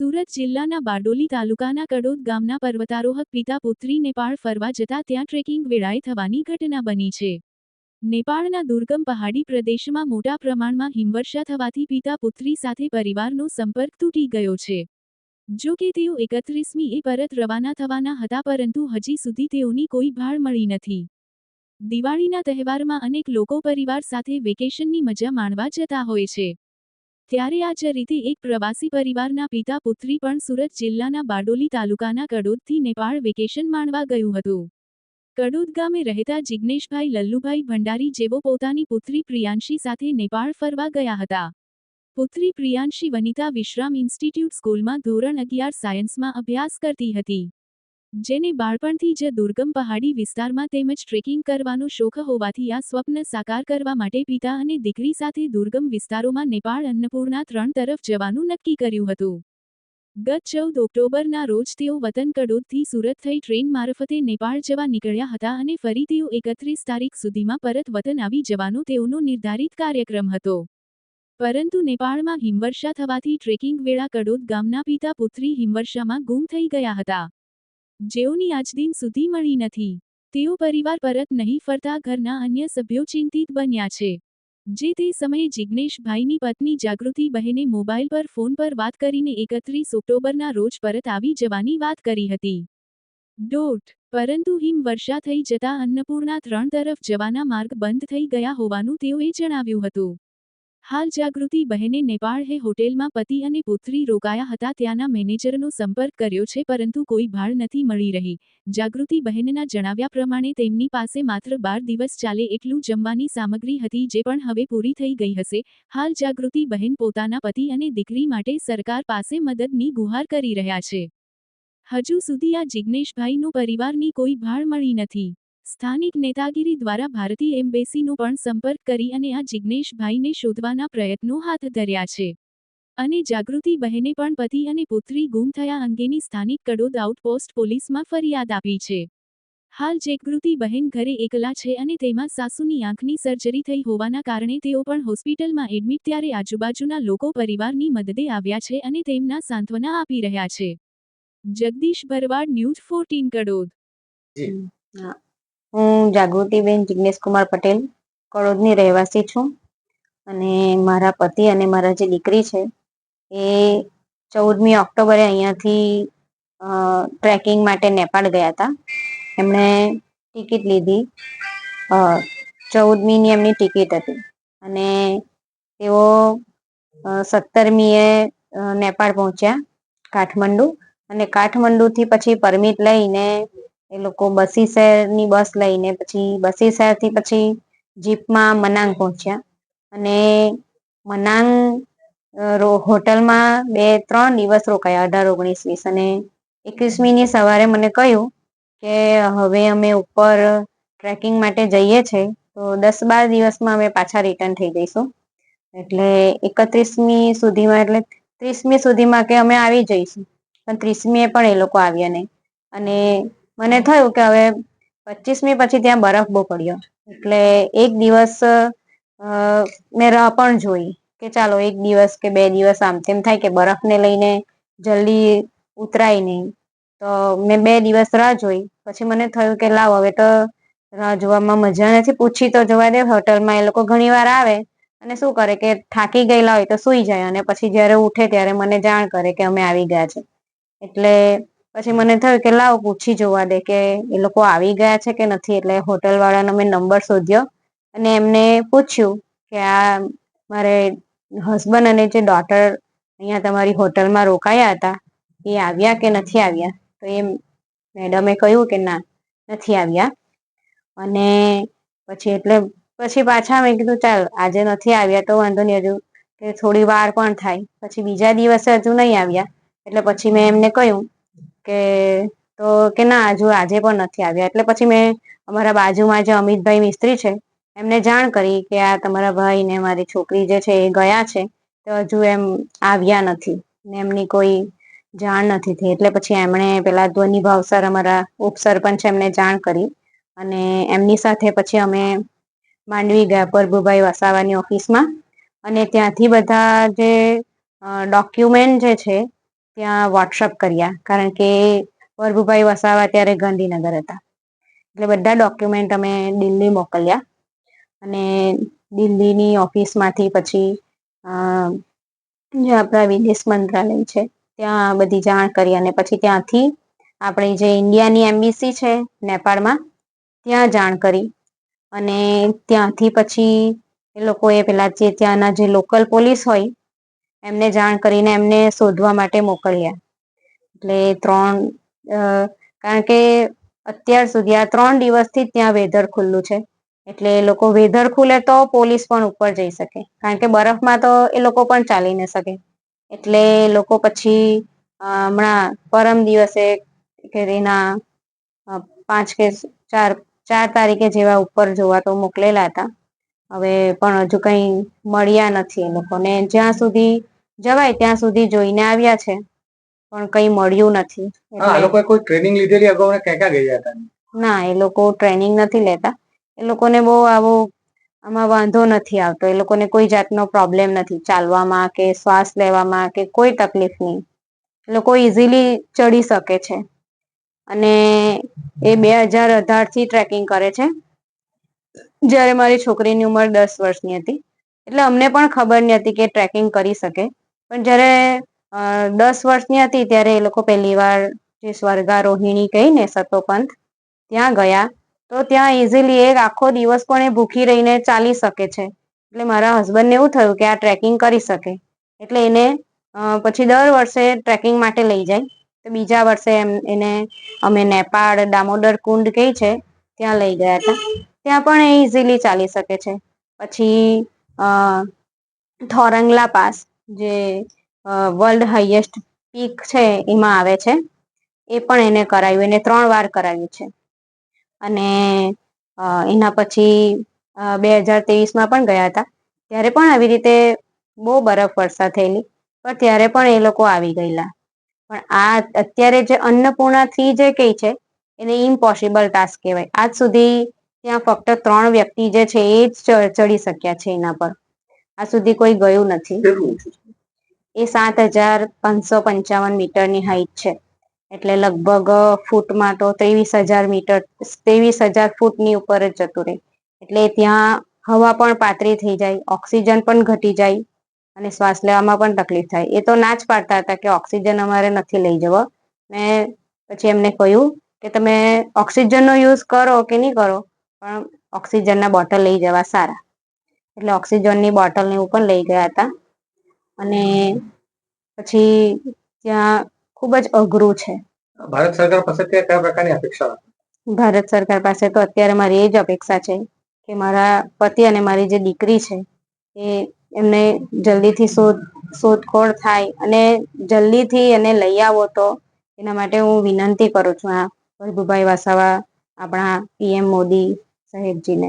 સુરત જિલ્લાના બારડોલી તાલુકાના કડોદ ગામના પર્વતારોહક પિતા પુત્રી નેપાળ ફરવા જતા ત્યાં ટ્રેકિંગ વેળાએ થવાની ઘટના બની છે. નેપાળના દુર્ગમ પહાડી પ્રદેશમાં મોટા પ્રમાણમાં હિમવર્ષા થવાથી પિતા પુત્રી સાથે પરિવારનો સંપર્ક તૂટી ગયો છે. જો કે તેઓ એકત્રીસમી એ પરત રવાના થવાના હતા પરંતુ હજી સુધી તેઓની કોઈ ભાળ મળી નથી. દિવાળીના તહેવારમાં અનેક લોકો પરિવાર સાથે વેકેશનની મજા માણવા જતા હોય છે. ત્યારે આ જ રીતે એક પ્રવાસી પરિવારના પિતા પુત્રી પણ સુરત જિલ્લાના બારડોલી તાલુકાના કડોદથી નેપાળ વેકેશન માણવા ગયું હતું. કડોદ ગામે રહેતા જિગ્નેશભાઈ લલ્લુભાઈ ભંડારી જેવો પોતાની પુત્રી પ્રિયાંશી સાથે નેપાળ ફરવા ગયા હતા. પુત્રી પ્રિયાંશી વનિતા વિશ્રામ ઇન્સ્ટિટ્યૂટ સ્કૂલમાં ધોરણ અગિયાર સાયન્સમાં અભ્યાસ કરતી હતી. જેને બાળપણથી જ દુર્ગમ પહાડી વિસ્તારમાં તેમજ ટ્રેકિંગ કરવાનો શોખ હોવાથી આ સ્વપ્ન સાકાર કરવા માટે પિતા અને દીકરી સાથે દુર્ગમ વિસ્તારોમાં નેપાળ અન્નપૂર્ણા ત્રણ તરફ જવાનું નક્કી કર્યું હતું. ગત ચૌદ ઓક્ટોબરના રોજ તેઓ વતન કડોદથી સુરત થઈ ટ્રેન મારફતે નેપાળ જવા નીકળ્યા હતા અને ફરી તેઓ એકત્રીસ તારીખ સુધીમાં પરત વતન આવી જવાનો તેઓનો નિર્ધારિત કાર્યક્રમ હતો. પરંતુ નેપાળમાં હિમવર્ષા થવાથી ટ્રેકિંગ વેળા કડોદ ગામના પિતા પુત્રી હિમવર્ષામાં ગુમ થઈ ગયા હતા. જેઓની આજ દિન સુધી મળી નથી. તેઓ પરિવાર પરત નહીં ફરતા ઘરના અન્ય સભ્યો ચિંતિત બન્યા છે. જે તે સમયે જિજ્ઞેશભાઈની પત્ની જાગૃતિ બહેને મોબાઈલ પર ફોન પર વાત કરીને એકત્રીસ ઓક્ટોબરના રોજ પરત આવી જવાની વાત કરી હતી. ડોટ. પરંતુ હિમવર્ષા થઈ જતા અન્નપૂર્ણા ત્રણ તરફ જવાના માર્ગ બંધ થઈ ગયા હોવાનું તેઓએ જણાવ્યું હતું. હાલ જાગૃતિ બહેને નેપાળ હે હોટેલમાં પતિ અને પુત્રી રોકાયા હતા ત્યાંના મેનેજરનો સંપર્ક કર્યો છે પરંતુ કોઈ ભાળ નથી મળી રહી. જાગૃતિ બહેનના જણાવ્યા પ્રમાણે તેમની પાસે માત્ર બાર દિવસ ચાલે એટલું જમવાની સામગ્રી હતી જે પણ હવે પૂરી થઈ ગઈ હશે. હાલ જાગૃતિ બહેન પોતાના પતિ અને દીકરી માટે સરકાર પાસે મદદની ગુહાર કરી રહ્યા છે. હજુ સુધી આ જિજ્ઞેશભાઈનું પરિવારની કોઈ ભાળ મળી નથી. સ્થાનિક નેતાગીરી દ્વારા ભારતીય એમ્બેસીનો પણ સંપર્ક કરી અને આ જિગ્નેશભાઈને શોધવાના પ્રયત્નો હાથ ધર્યા છે. અને જાગૃતિ બહેને પણ પતિ અને પુત્રી ગુમ થયા અંગેની સ્થાનિક કડોદ આઉટપોસ્ટ પોલીસમાં ફરિયાદ આપી છે. હાલ જેગૃતિ બહેન ઘરે એકલા છે અને તેમાં સાસુની આંખની સર્જરી થઈ હોવાના કારણે તેઓ પણ હોસ્પિટલમાં એડમિટ ત્યારે આજુબાજુના લોકો પરિવારની મદદે આવ્યા છે અને તેમના સાંત્વના આપી રહ્યા છે. Jagdish Bharwad news fourteen Kadod. હું જાગૃતિબેન જિજ્ઞેશકુમાર પટેલ, કડોદની રહેવાસી છું. અને મારા પતિ અને મારા જે દીકરી છે, એ ચૌદમી ઓક્ટોબરે અહીંયાથી ટ્રેકિંગ માટે નેપાળ ગયા હતા. એમણે ટિકિટ લીધી. ચૌદમીની એમની ટિકિટ હતી. અને તેઓ સત્તરમીએ નેપાળ પહોંચ્યા કાઠમંડુ. અને કાઠમંડુથી પછી પરમિટ લઈને એ લોકો બસી શહેરની બસ લઈને પછી બસી શહેરથી પછી જીપમાં મનાંગ પહોંચ્યા. અને મનાંગ હોટલમાં બે, ત્રણ દિવસ રોકાયા, અઢાર, ઓગણીસ, વીસ. અને એકવીસમીની સવારે મને કહ્યું કે હવે અમે ઉપર ટ્રેકિંગ માટે જઈએ છીએ તો દસ બાર દિવસમાં અમે પાછા રિટર્ન થઈ જઈશું. એટલે એકત્રીસમી સુધીમાં, એટલે ત્રીસમી સુધીમાં કે અમે આવી જઈશું. પણ ત્રીસમીએ પણ એ લોકો આવ્યા નહીં. અને મને થયું કે હવે પચીસમી પછી ત્યાં બરફ બહુ પડ્યો. એટલે એક દિવસ મેં રાહ પણ જોઈ કે ચાલો એક દિવસ કે બે દિવસ આમ તેમ થાય કે બરફને લઈને જલ્દી ઉતરાય નહીં. તો મેં બે દિવસ રાહ જોઈ. પછી મને થયું કે લાવ હવે તો રાહ જોવામાં મજા નથી. પૂછી તો જોવા દે, હોટલમાં એ લોકો ઘણી વાર આવે અને શું કરે કે થાકી ગયેલા હોય તો સુઈ જાય અને પછી જ્યારે ઉઠે ત્યારે મને જાણ કરે કે અમે આવી ગયા છે. એટલે પછી મને થયું કે લાવ પૂછી જોવા દે કે એ લોકો આવી ગયા છે કે નથી. એટલે હોટલવાળાનો મેં નંબર શોધ્યો અને એમને પૂછ્યું કે આ મારે હસબન્ડ અને જે ડોટર અહીંયા તમારી હોટલમાં રોકાયા હતા, એ આવ્યા કે નથી આવ્યા? તો એ મેડમે કહ્યું કે ના, નથી આવ્યા. અને પછી એટલે પછી પાછા મેં કીધું, ચાલ, આજે નથી આવ્યા તો વાંધો નહીં, હજુ કે થોડી વાર પણ થાય. પછી બીજા દિવસે હજુ નહીં આવ્યા. એટલે પછી મેં એમને કહ્યું કે તો કે ના, હજુ આજે પણ નથી આવ્યા. એટલે પછી મેં અમારા બાજુમાં જે અમિતભાઈ મિસ્ત્રી છે, એમને જાણ કરી કે આ તમારા ભાઈ ને મારી છોકરી જે છે એ ગયા છે, તો હજુ એમ આવ્યા નથી ને એમની કોઈ જાણ નથી થઈ. એટલે પછી એમણે પેલા ધ્વનિ ભાવસર અમારા ઉપસરપંચ એમને જાણ કરી અને એમની સાથે પછી અમે માંડવી ગયા પ્રભુભાઈ વસાવાની ઓફિસમાં. અને ત્યાંથી બધા જે ડોક્યુમેન્ટ જે છે ત્યાં વોટ્સઅપ કર્યા. કારણ કે વરભુભાઈ વસાવા ત્યારે ગાંધીનગર હતા. એટલે બધા ડોક્યુમેન્ટ અમે દિલ્હી મોકલ્યા. અને દિલ્હીની ઓફિસમાંથી પછી જે આપણા વિદેશ મંત્રાલય છે, ત્યાં બધી જાણ કરી અને પછી ત્યાંથી આપણી જે ઇન્ડિયાની એમ્બેસી છે, નેપાળમાં, ત્યાં જાણ કરી. અને ત્યાંથી પછી એ લોકોએ પેલા જે ત્યાંના જે લોકલ પોલીસ હોય એમને જાણ કરીને એમને શોધવા માટે મોકલ્યા. એટલે ત્રણ કારણ કે અત્યાર સુધી આ ત્રણ દિવસથી ત્યાં વેધર ખુલ્લું છે. એટલે એ લોકો વેધર ખુલે તો પોલીસ પણ ઉપર જઈ શકે. કારણ કે બરફમાં તો એ લોકો પણ ચાલી ન શકે. એટલે લોકો પછી હમણાં પરમ દિવસે કે એના પાંચ કે ચાર ચાર તારીખે જેવા ઉપર જોવા તો મોકલેલા હતા. હવે પણ હજુ કઈ મળ્યા નથી એ લોકોને. જ્યાં સુધી જવાય ત્યાં સુધી જોઈને આવ્યા છે. પણ કઈ મળ્યું નથી. હા આ લોકોએ કોઈ ટ્રેનિંગ લીધેલી અગાઉ ને ક્યાં ક્યાં ગયા હતા? ના એ લોકો ટ્રેનિંગ નથી લેતા. એ લોકોને બહુ આવો આમાં વાંધો નથી આવતો. એ લોકોને કોઈ જાતનો પ્રોબ્લેમ નથી. ચાલવામાં કે શ્વાસ લેવામાં કે કોઈ તકલીફ નહીં. એ લોકો ઇઝીલી ચડી શકે છે. અને એ બે હજાર અઢારથી ટ્રેકિંગ કરે છે. જ્યારે મારી છોકરીની ઉંમર દસ વર્ષની હતી. એટલે અમને પણ ખબર નહીં હતી કે ટ્રેકિંગ કરી શકે. પણ જ્યારે દસ વર્ષની હતી ત્યારે એ લોકો પહેલી વાર જે સ્વર્ગારોહિણી કહીને સતોપંથ ત્યાં ગયા, તો ત્યાં ઇઝીલી એક આખો દિવસ પણ એ ભૂખી રહીને ચાલી શકે છે. એટલે મારા હસબન્ડને એવું થયું કે આ ટ્રેકિંગ કરી શકે. એટલે એને પછી દર વર્ષે ટ્રેકિંગ માટે લઈ જાય. તો બીજા વર્ષે એમ, એને અમે નેપાળ, દામોદર કુંડ કહી છે, ત્યાં લઈ ગયા હતા. ત્યાં પણ એ ઇઝીલી ચાલી શકે છે. પછી થોરંગલા પાસ. જે વર્લ્ડ હાઈએસ્ટ પીક છે, એમાં આવે છે. એ પણ એને કરાવ્યું એને ત્રણ વાર કરાવ્યું છે. અને એના પછી બે હજાર તેવીસમાં પણ ગયા હતા. ત્યારે પણ આવી રીતે બહુ બરફ વર્ષા થયેલી, પણ ત્યારે પણ એ લોકો આવી ગયેલા. પણ આ અત્યારે જે અન્નપૂર્ણા થ્રી જે કઈ છે, એને ઇમ્પોસિબલ ટાસ્ક કહેવાય. આજ સુધી ત્યાં ફક્ત ત્રણ વ્યક્તિ જે છે, એ જ ચડી શક્યા છે એના પર. આ સુધી કોઈ ગયું નથી? એ સાત હજાર પાંચસો પંચાવન મીટરની હાઈટ છે. એટલે લગભગ ફૂટમાં તો ત્રેવીસ હજાર મીટર ત્રેવીસ હજાર ફૂટની ઉપર જ જતું રહે. એટલે ત્યાં હવા પણ પાતળી થઈ જાય ઓક્સિજન પણ ઘટી જાય અને શ્વાસ લેવામાં પણ તકલીફ થાય. એ તો ના જ પાડતા હતા કે ઓક્સિજન અમારે નથી લઈ જવો. મેં પછી એમને કહ્યું કે તમે ઓક્સિજનનો યુઝ કરો કે નહીં કરો પણ ઓક્સિજનના બોટલ લઈ જવા સારા. એટલે ઓક્સિજનની બોટલ ને એવું પણ લઈ ગયા હતા. અને પછી ત્યાં ખૂબ જ અઘરું છે. ભારત સરકાર પાસે કયા પ્રકારની અપેક્ષા ભારત સરકાર પાસે તો અત્યારે મારી એ જ અપેક્ષા છે કે મારા પતિ અને મારી જે દીકરી છે એ એમને જલ્દીથી શોધ શોધખોળ થાય અને જલ્દીથી એને લઈ આવો તો એના માટે હું વિનંતી કરું છું આ વૈભુભાઈ વાસાવા આપણા પીએમ મોદી સાહેબજીને.